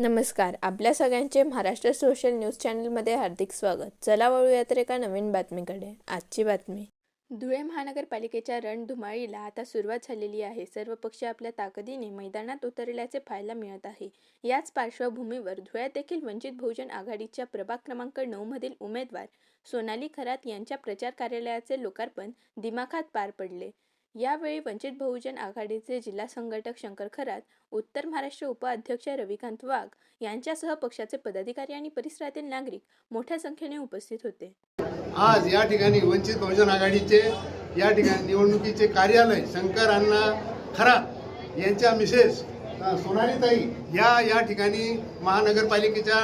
नमस्कार आपल्या सगळ्यांचे महाराष्ट्र सोशल न्यूज चॅनलमध्ये हार्दिक स्वागत. चला वळूयात एका नवीन बातमीकडे. आजची बातमी. धुळे महानगरपालिकेच्या रणधुमाळीला आता सुरुवात झालेली आहे. सर्व पक्ष आपल्या ताकदीने मैदानात उतरल्याचे पाहायला मिळत आहे. याच पार्श्वभूमीवर धुळ्यात देखील वंचित बहुजन आघाडीच्या प्रभाग क्रमांक नऊमधील उमेदवार सोनाली खरात यांच्या प्रचार कार्यालयाचे लोकार्पण दिमाखात पार पडले. यावेळी वंचित बहुजन आघाडीचे जिल्हा संघटक शंकर खरात उत्तर महाराष्ट्र उपाध्यक्ष रविकांत वाघ यांच्यासह पक्षाचे पदाधिकारी आणि परिसरातील नागरिक मोठ्या संख्येने उपस्थित होते. आज या ठिकाणी वंचित बहुजन आघाडीचे या ठिकाणी निवडणुकीचे कार्यालय शंकर अण्णा खरात यांच्या मिसेस सोनाली सोनालीताई या या ठिकाणी महानगरपालिकेच्या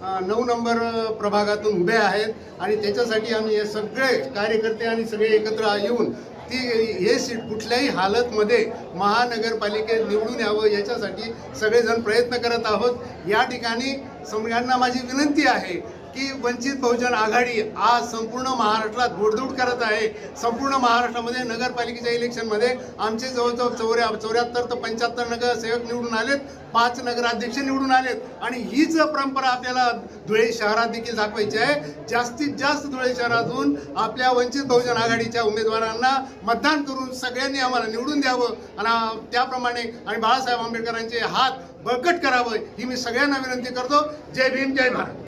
नऊ नंबर प्रभागातून उभे आहेत आणि त्याच्यासाठी आम्ही हे सगळे कार्यकर्ते आणि सगळे एकत्र येऊन ती हे सीट कुठल्याही हालतमध्ये महानगरपालिकेत निवडून यावं याच्यासाठी सगळेजण प्रयत्न करत आहोत. या ठिकाणी सगळ्यांना माझी विनंती आहे की वंचित बहुजन आघाडी आज संपूर्ण महाराष्ट्रात घोडदौड करत आहे. संपूर्ण महाराष्ट्रामध्ये नगरपालिकेच्या इलेक्शनमध्ये आमचे जवळजवळ चौऱ्या चौऱ्याहत्तर तर पंच्याहत्तर नगरसेवक निवडून आलेत. पाच नगराध्यक्ष निवडून आलेत. आणि हीच परंपरा आपल्याला धुळे शहरात देखील दाखवायची आहे. जास्तीत जास्त धुळे शहरातून आपल्या वंचित बहुजन आघाडीच्या उमेदवारांना मतदान करून सगळ्यांनी आम्हाला निवडून द्यावं. आणि त्याप्रमाणे आणि बाळासाहेब आंबेडकरांचे हात बळकट करावं ही मी सगळ्यांना विनंती करतो. जय भीम जय भारत.